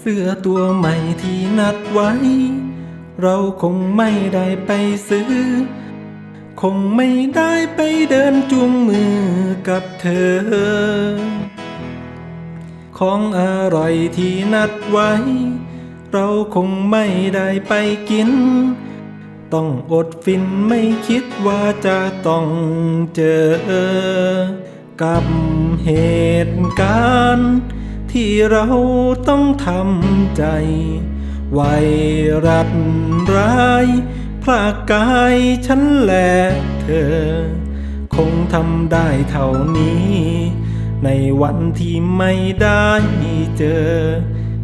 เสื้อตัวใหม่ที่นัดไว้ เราคงไม่ได้ไปซื้อ คงไม่ได้ไปเดินจูงมือกับเธอ ของอร่อยที่นัดไว้ เราคงไม่ได้ไปกิน ต้องอดฟินไม่คิดว่าจะต้องเจอ กับเหตุการณ์ ที่เราต้องทำใจ ไวรัสร้ายพลากกายฉันแลเธอ คงทำได้เท่านี้ ในวันที่ไม่ได้เจอ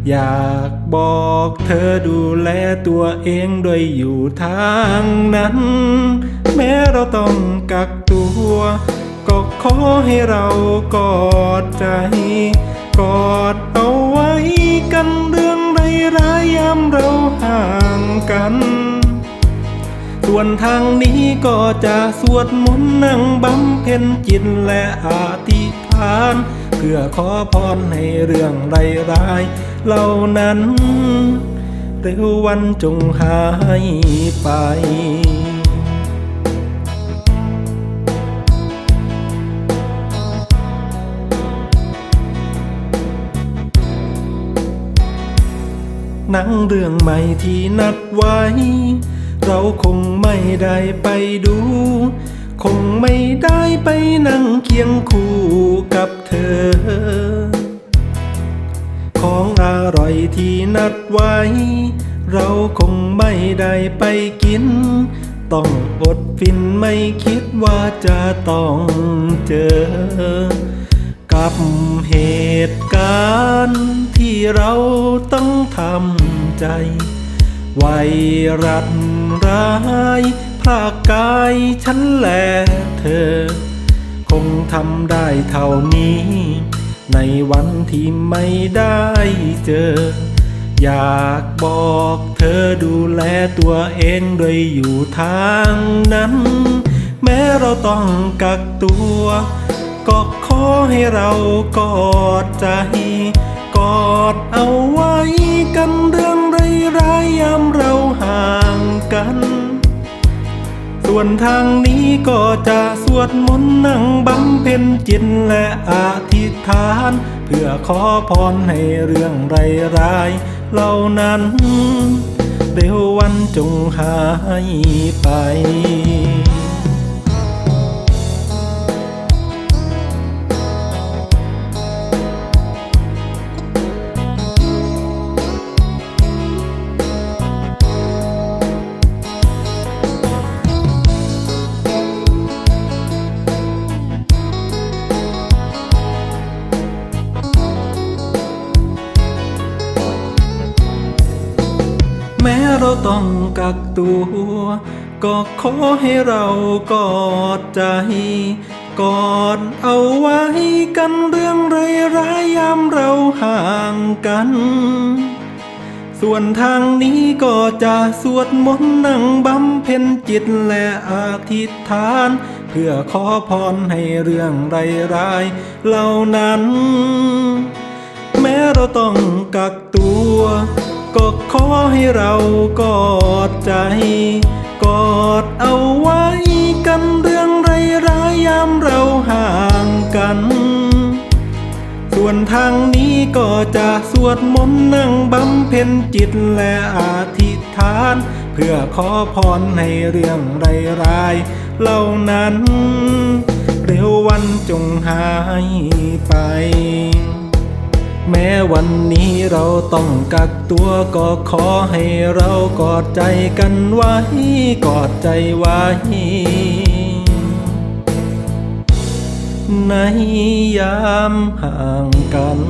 อยากบอกเธอดูแลตัวเองโดยอยู่ทางนั้น แม้เราต้องกักตัว ก็ขอให้เรากอดใจ กอดเอาไว้กันเรื่องใดร้ายยามเราห่างกัน ส่วนทางนี้ก็จะสวดมนต์นั่งบำเพ็ญจิตและอธิษฐาน เพื่อขอพรให้เรื่องไรร้ายเหล่านั้น เร็ววันจงหายไป หนังเรื่องใหม่ที่นัดไว้ เราคงไม่ได้ไปดู คงไม่ได้ไปนั่งเคียงคู่กับเธอ ของอร่อยที่นัดไว้ เราคงไม่ได้ไปกิน ต้องอดฟินไม่คิดว่าจะต้องเจอ กับเหตุการณ์ที่เราต้องทำใจไวรัสร้ายพากกายฉันและเธอ คงทำได้เท่านี้ ในวันที่ไม่ได้เจอ อยากบอกเธอดูแลตัวเองโดยอยู่ทางนั้น แม้เราต้องกักตัว ก็ขอให้เรากอดใจ กอดเอาไว้กันเรื่องไรร้ายๆยามเราห่างกัน ส่วนทางนี้ก็จะสวดมนต์นั่งบำเพ็ญจิตและอธิษฐาน เพื่อขอพรให้เรื่องไรร้ายๆเหล่านั้น เร็ววันจงหายไป แม้เราต้องกักตัว ก็ขอให้เรากอดใจ กอดเอาไว้กันเรื่องไรร้ายยามเราห่างกัน ส่วนทางนี้ก็จะสวดมนต์นั่งบำเพ็ญจิตและอธิษฐาน เพื่อขอพรให้เรื่องไรร้ายเหล่านั้น แม้เราต้องกักตัว ก็ขอให้เรากอดใจ กอดเอาไว้กันเรื่องไรร้ายยามเราห่างกัน ส่วนทางนี้ก็จะสวดมนต์นั่งบำเพ็ญจิตและอธิษฐาน เพื่อขอพรให้เรื่องไรร้ายเหล่านั้น เร็ววันจงหายไป แม้วันนี้เราต้องกักตัวก็ขอให้เรากอดใจกันไว้กอดใจไว้ในยามห่างกัน